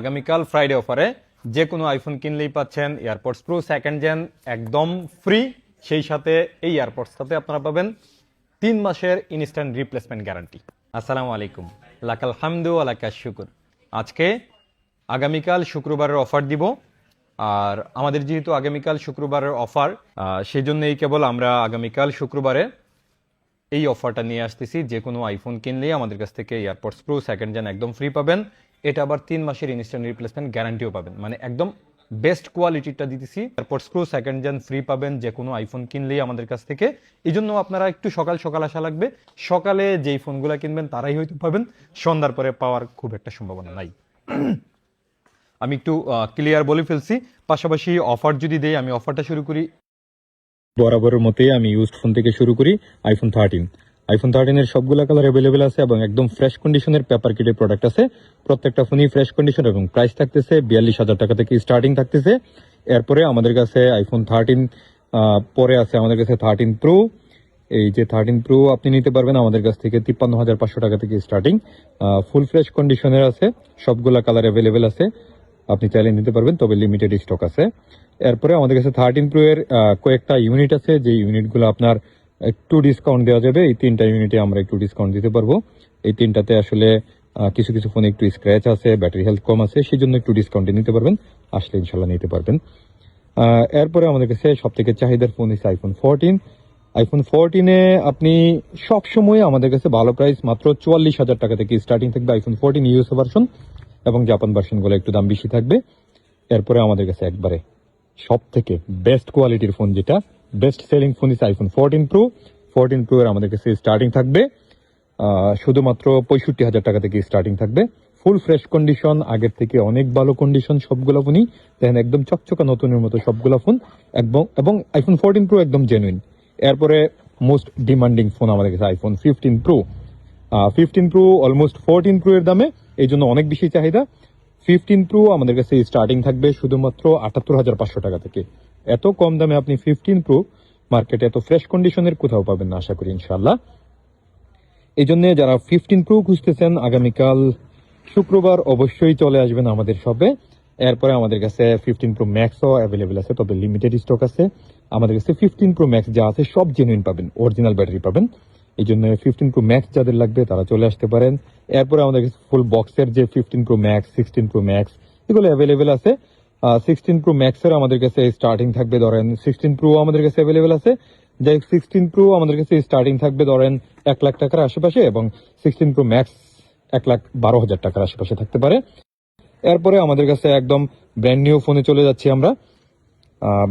আগামীকাল ফ্রাইডে অফারে যে কোনো আইফোন কিনলেই পাচ্ছেন এয়ারপডস প্রো সেকেন্ড জেন একদম ফ্রি সেই সাথে এই এয়ারপডসটাতে আপনারা পাবেন তিন মাসের ইনস্ট্যান্ট রিপ্লেসমেন্ট গ্যারান্টি আসসালামু আলাইকুম। লাকাল হামদু আলাকা শুকুর। আজকে আগামীকাল শুক্রবারের অফার দিব। আর আমাদের যেহেতু আগামীকাল শুক্রবারের অফার সেই জন্যই কেবল আমরা আগামীকাল শুক্রবারে এই অফারটা নিয়ে আসতেছি। যে কোনো আইফোন কিনলেই আমাদের কাছ থেকে এয়ারপডস প্রো সেকেন্ড জেন একদম ফ্রি পাবেন। এটা আবার তিন মাসের ইনস্ট্যান্ট রিপ্লেসমেন্ট গ্যারান্টিও পাবেন। মানে একদম বেস্ট কোয়ালিটিটা দিতেছি AirPods pro second gen free পাবেন যে কোনো আইফোন কিনলেই আমাদের কাছ থেকে। এই জন্য আপনারা একটু সকাল সকাল আসা লাগবে। সকালে যেই ফোনগুলো কিনবেন, তারাই হয়তো পাবেন। সন্ধ্যার পরে পাওয়ার খুব একটা সম্ভাবনা নাই। আমি একটু ক্লিয়ার বলে ফেলছি। পাশাপাশি অফার যদি দেই, আমি অফারটা শুরু করি। বরাবরের মতোই আমি ইউজড ফোন থেকে শুরু করি আইফোন থার্টিন আইফোন থার্টিনের সবগুলো কালার অ্যাভেলেবেল আছে এবং একদম ফ্রেশ কন্ডিশনের পেপার কিটের প্রোডাক্ট আছে। প্রত্যেকটা ফোনই ফ্রেশ কন্ডিশন এবং প্রাইস থাকতেছে বিয়াল্লিশ হাজার টাকা থেকে স্টার্টিং থাকতেছে। এরপরে আমাদের কাছে আইফোন থার্টিন পরে আছে আমাদের কাছে থার্টিন প্রো এই যে থার্টিন প্রো আপনি নিতে পারবেন আমাদের কাছ থেকে তিপ্পান্ন হাজার পাঁচশো টাকা থেকে স্টার্টিং ফুল ফ্রেশ কন্ডিশনের আছে, সবগুলা কালার অ্যাভেলেবেল আছে। আপনি চাইলে নিতে পারবেন, তবে লিমিটেড স্টক আছে। এরপরে আমাদের কাছে থার্টিন প্রো এর কয়েকটা ইউনিট আছে। যে ইউনিটগুলো আপনার একটু ডিসকাউন্ট দেওয়া যাবে। এই তিনটা ইউনিটে আমরা একটু ডিসকাউন্ট দিতে পারব। এই তিনটাতে আসলে কিছু কিছু ফোনে একটু স্ক্র্যাচ আছে ব্যাটারি হেলথ কম আছে সেই জন্য একটু ডিসকাউন্টে নিতে পারবেন। আসলে ইনশাল্লাহ নিতে পারবেন। এরপরে আমাদের কাছে সব থেকে চাহিদার ফোন হচ্ছে আইফোন ফোরটিন আইফোন ফোরটিনে আপনি সব সময় আমাদের কাছে ভালো প্রাইস মাত্র চুয়াল্লিশ হাজার টাকা থেকে স্টার্টিং থাকবে আইফোন ফোরটিন ইউএস ভার্সন এবং জাপান ভার্সনগুলো একটু দাম বেশি থাকবে। এরপরে আমাদের কাছে একবারে সব থেকে বেস্ট কোয়ালিটির ফোন যেটা best selling phone is iPhone fourteen pro fourteen pro এর আমাদের কাছে স্টার্টিং থাকবে। শুধুমাত্র পঁয়ষট্টি হাজার টাকা থেকে স্টার্টিং থাকবে। ফুল ফ্রেশ কন্ডিশন আগের থেকে অনেক ভালো কন্ডিশন সবগুলো ফোনই দেখেন, একদম চকচকা নতুনের মতো সবগুলো ফোন একদম, এবং আইফোন ফোরটিন প্রো একদম জেনুইন এরপরে মোস্ট ডিমান্ডিং ফোন আমাদের কাছে iPhone fifteen pro fifteen pro almost fourteen pro এর দামে এই জন্য অনেক বেশি চাহিদা। ফিফটিন প্রো আমাদের কাছে স্টার্টিং থাকবে শুধুমাত্র আটাত্তর হাজার পাঁচশো টাকা থেকে। এত কম দামে আপনি ফিফটিন প্রো মার্কেটে এত ফ্রেশ কন্ডিশনের কোথাও পাবেন না, আশা করি ইনশাল্লাহ এই জন্য যারা ফিফটিন প্রো খুঁজতেছেন, আগামীকাল শুক্রবার অবশ্যই চলে আসবেন আমাদের শপে এরপরে আমাদের কাছে ফিফটিন প্রো ম্যাক্সও অ্যাভেলেবেল আছে, তবে লিমিটেড স্টক আছে। আমাদের কাছে ফিফটিন প্রো ম্যাক্স যা আছে সব জেনুইন পাবেন অরিজিনাল ব্যাটারি পাবেন। এই জন্য ফিফটিন প্রো ম্যাক্স যাদের লাগবে তারা চলে আসতে পারেন। এরপরে আমাদের ফুল বক্সের যে fifteen pro max sixteen pro max এগুলো অ্যাভেলেবেল আছে। সিক্সটিন প্রো ম্যাক্সের আমাদের কাছে স্টার্টিং থাকবে ধরেন সিক্সটিন প্রো আমাদের কাছে অ্যাভেলেবেল আছে। যাই সিক্সটিন প্রো আমাদের কাছে স্টার্টিং থাকবে ধরেন এক লাখ টাকার আশেপাশে এবং সিক্সটিন প্রো ম্যাক্স এক লাখ বারো হাজার টাকার আশেপাশে থাকতে পারে। এরপরে আমাদের কাছে একদম ব্র্যান্ড নিউ ফোনে চলে যাচ্ছি আমরা।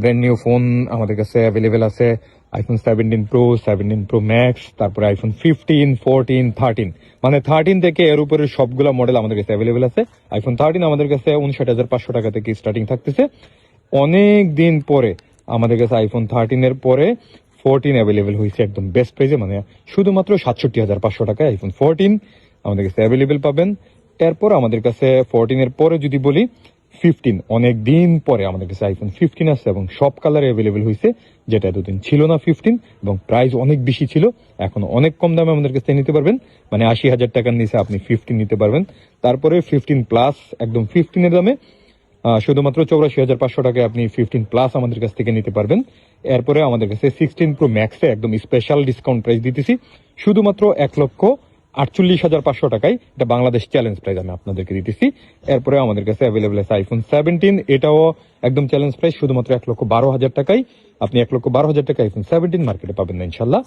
ব্র্যান্ড নিউ ফোন আমাদের কাছে অ্যাভেলেবেল আছে। IPhone seventeen pro seventeen pro max তারপরে আইফোন ফিফটিন ফোরটিন থার্টিন মানে থার্টিন থেকে এর উপরে সবগুলো মডেল আমাদের কাছে অ্যাভেলেবেল আছে। আইফোন থার্টিন আমাদের কাছে উনষাট হাজার পাঁচশো টাকা থেকে স্টার্টিং থাকতেছে। অনেক দিন পরে আমাদের কাছে আইফোন থার্টিন এর পরে ফোরটিন অ্যাভেলেবেল হয়েছে একদম বেস্ট প্রাইসে মানে শুধুমাত্র সাতষট্টি হাজার পাঁচশো টাকায় আইফোন ফোরটিন আমাদের কাছে অ্যাভেলেবেল পাবেন। এরপর আমাদের কাছে ফোরটিন এর পরে যদি বলি ফিফটিন, অনেক দিন পরে আমাদের কাছে আইফোন ফিফটিন আসছে এবং সব কালারে অ্যাভেলেবেল হয়েছে যেটা এতদিন ছিল না ফিফটিন এবং প্রাইস অনেক বেশি ছিল, এখন অনেক কম দামে আমাদের কাছে নিতে পারবেন। মানে আশি হাজার টাকার নিচে আপনি ফিফটিন নিতে পারবেন। তারপরে ফিফটিন প্লাস একদম ফিফটিনের দামে শুধুমাত্র চৌরাশি হাজার পাঁচশো টাকায় আপনি ফিফটিন প্লাস আমাদের কাছ থেকে নিতে পারবেন। এরপরে আমাদের কাছে সিক্সটিন প্রো ম্যাক্সে একদম স্পেশাল ডিসকাউন্ট প্রাইস দিতেছি। শুধুমাত্র এক লক্ষ আটচল্লিশ হাজার পাঁচশো টাকায় এটা বাংলাদেশ চ্যালেঞ্জ প্রাইস আমি আপনাদেরকে দিতেছি। এরপরে আমাদের কাছে অ্যাভেলেবল আছে আইফোন সেভেন্টিন এটাও একদম চ্যালেঞ্জ প্রাইস শুধুমাত্র এক লক্ষ বারো হাজার টাকায়। আপনি এক লক্ষ বারো হাজার টাকা আইফোন সেভেন্টিন মার্কেটে পাবেন না, ইনশাল্লাহ।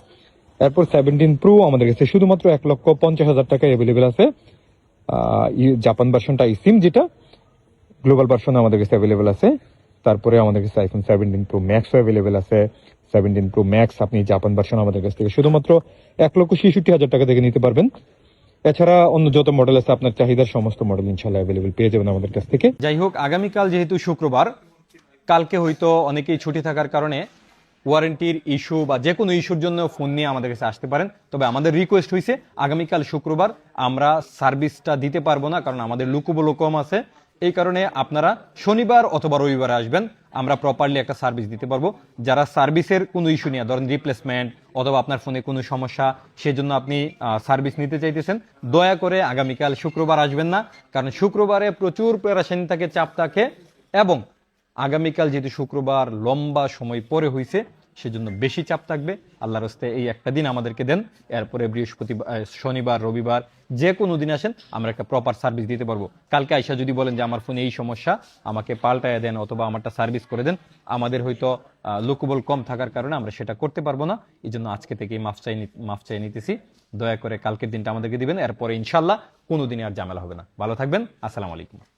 এরপর সেভেন্টিন প্রো আমাদের কাছে শুধুমাত্র এক লক্ষ পঞ্চাশ হাজার টাকায় অ্যাভেলেবেল আছে। জাপান ভার্সনটা সিম যেটা গ্লোবাল ভার্সন আমাদের কাছে অ্যাভেলেবেল আছে। তারপরে আমাদের কাছে আইফোন সেভেন্টিন প্রো ম্যাক্সও অ্যাভেলেবেল আছে। সেভেন্টিন প্রো ম্যাক্স আপনি জাপান ভার্সন আমাদের কাছ থেকে শুধুমাত্র এক লক্ষ ছেষট্টি হাজার টাকা থেকে নিতে পারবেন। এছাড়া অন্য যত মডেল আছে, আপনার চাহিদার সমস্ত মডেল ইনশাল্লাহ অ্যাভেলেবেল পেয়ে যাবেন আমাদের কাছ থেকে। যাই হোক, আগামীকাল যেহেতু শুক্রবার, কালকে হয়তো অনেকেই ছুটি থাকার কারণে ওয়ারেন্টির ইস্যু বা যে কোনো ইস্যুর জন্য ফোন নিয়ে আমাদের কাছে আসতে পারেন। তবে আমাদের রিকোয়েস্ট হয়েছে আগামীকাল শুক্রবার আমরা সার্ভিসটা দিতে পারব না, কারণ আমাদের লুকুবো কম আছে। এই কারণে আপনারা শনিবার অথবা রবিবারে আসবেন, আমরা প্রপারলি একটা সার্ভিস দিতে পারব। যারা সার্ভিসের কোনো ইস্যু নিয়ে ধরেন রিপ্লেসমেন্ট অথবা আপনার ফোনে কোনো সমস্যা, সেজন্য আপনি সার্ভিস নিতে চাইতেছেন, দয়া করে আগামীকাল শুক্রবার আসবেন না, কারণ শুক্রবারে প্রচুর পেরাশানি থাকে, চাপ থাকে এবং আগামীকাল যেহেতু শুক্রবার লম্বা সময় পরে হয়েছে সেজন্য বেশি চাপ থাকবে। আল্লাহর হস্তে এই একটা দিন আমাদেরকে দেন। এরপরে বৃহস্পতিবার শনিবার, রবিবার যে কোনো দিন আসেন, আমরা একটা প্রপার সার্ভিস দিতে পারব। কালকে আইসা যদি বলেন যে, আমার ফোনে এই সমস্যা, আমাকে পাল্টায় দেন অথবা আমারটা সার্ভিস করে দেন। আমাদের হয়তো লোকবল কম থাকার কারণে আমরা সেটা করতে পারব না। এই জন্য আজকে থেকেই মাফ চাই মাফ চাই নিতেছি। দয়া করে কালকের দিনটা আমাদেরকে দিবেন। এরপরে ইনশাল্লাহ কোনো দিনে আর ঝামেলা হবে না। ভালো থাকবেন। আসসালামু আলাইকুম।